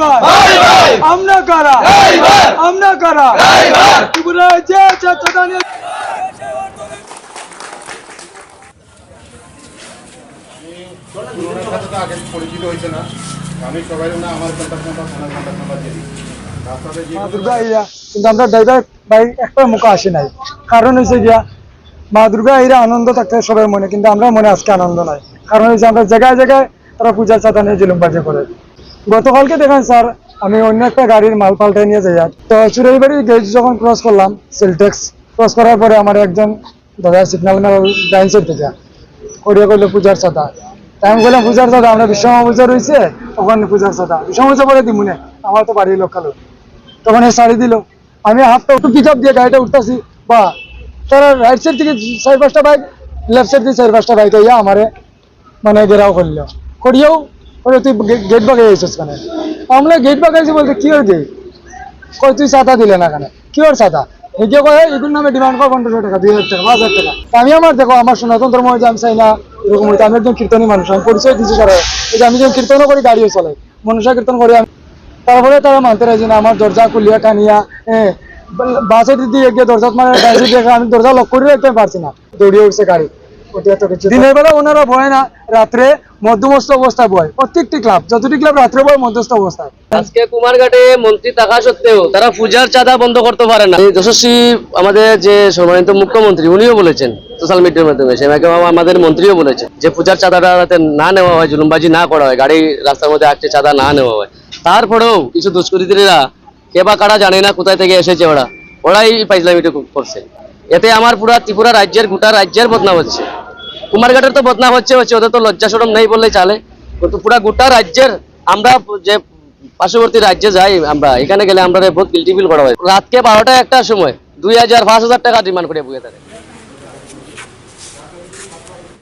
ভাই। আমরা কারা আমরা কারা? ড্রাইভার যে চাচা নিয়ে ওনার সাথে তো আগে পরিচিত হয়েছে না আমি সবাই না আমার কন্ট্যাক্ট নাম্বার থানার কন্ট্যাক্ট নাম্বার দিয়ে দিই রাস্তাতে যে মা দুর্গা কিন্তু আমরা ড্রাইভার বাইক একটা মুখ আসে নাই। কারণ হয়েছে গিয়া মা দুর্গা এরা আনন্দ থাকতে সবাই মনে কিন্তু আমরা মনে আজকে আনন্দ নাই। কারণ হয়েছে আমরা জায়গায় জায়গায় তারা পূজার চাঁদা নিয়ে জুলুমবাজি করে। গতকালকে দেখেন স্যার, আমি অন্য একটা গাড়ির মাল পাল্টাই নিয়ে যাই তো চুরাইবাড়ি গেট যখন ক্রস করলাম সেলটেক্স ক্রস করার পরে আমার একজন দাদা সিগন্যাল মেল ডাইন সাইড থেকে করিয়া করল পূজার চাঁদা। তাই আমি বললাম, পূজার চাঁদা, আমরা বিশ্বমা পূজা রয়েছে, ওখানে পূজার চাঁদা। বিশ্বমা পূজা পরে দিমুনে, আমার তো বাড়ির লোক খালো তখন এ শাড়ি দিল। আমি হাফটা একটু পিক আপ দিয়ে গাড়িটা উঠতেছি। বা, তারা রাইট সাইড থেকে চার পাঁচটা বাইক লেফট সাইড থেকে চার পাঁচটা বাইক ইয়া আমারে মানে ঘেরাও করল। করিয়াও করে তুই গেট বাগাই আইছিস কেন? আমরা গেট বাগাইছি বলতে, কি ওর গেট কই তুই ছাতা দিলে না কেন? কি ওর ছাতা এগিয়ে কয় এগুলোর নামে ডিমান্ড কর পনেরোশো টাকা, দুই হাজার টাকা, পাঁচ হাজার টাকা। আমি আমার, দেখো, আমার সনাতন ধর্ম হয়েছে আমি চাই না, এরকম হইতে। আমি একজন কীর্তনী মানুষ, আমি পরিচয় দিচ্ছি তারা এই যে আমি যখন কীর্তনও করি, গাড়িও চলাই মনুষ্য কীর্তন করি আমি। তারপরে তারা মানতে রাজি না, আমার দরজা খুলিয়া টানিয়া হ্যাঁ বাসে দিদি এগিয়ে দরজা মানে আমি দরজা লক করে রাখতে পারছি না। দৌড়িয়ে উঠছে গাড়ি। দিনের বেলা ওনারা বয় না রাত্রে মধ্যমস্ত অবস্থায় বয়। প্রত্যেকটি ক্লাব যতটি ক্লাব রাত্রে বয় মধ্যস্থ অবস্থায়। আজকে কুমারঘাটে মন্ত্রী থাকা সত্ত্বেও তারা পূজার চাঁদা বন্ধ করতে পারে না। যশস্বী আমাদের যে সম্মানিত মুখ্যমন্ত্রী উনিও বলেছেন সোশ্যাল মিডিয়ার মাধ্যমে সেমাকে আমাদের মন্ত্রীও বলেছেন যে পূজার চাঁদাটা যাতে না নেওয়া হয় জুলুমবাজি না করা হয় গাড়ি রাস্তার মধ্যে আসছে চাঁদা না নেওয়া হয়। তারপরেও কিছু দুষ্কৃতীরা কে বা কারা জানে না কোথায় থেকে এসেছে ওরা ওরাই পাইজলামিটা করছে। এতে আমার পুরা ত্রিপুরা রাজ্যের গোটা রাজ্যের বদনাম হচ্ছে। কুমারঘাটের তো বদনাম হচ্ছে হচ্ছে, ওদের তো লজ্জা সরম নেই বললেই চলে। কিন্তু পুরা গোটা রাজ্যের আমরা যে পার্শ্ববর্তী রাজ্যে যাই আমরা, এখানে গেলে আমরা বহুত গিলটি ফিল করা হয়। রাতকে বারোটা একটা সময়, দুই হাজার পাঁচ হাজার টাকা ডিমান্ড করে বুঝে থাকে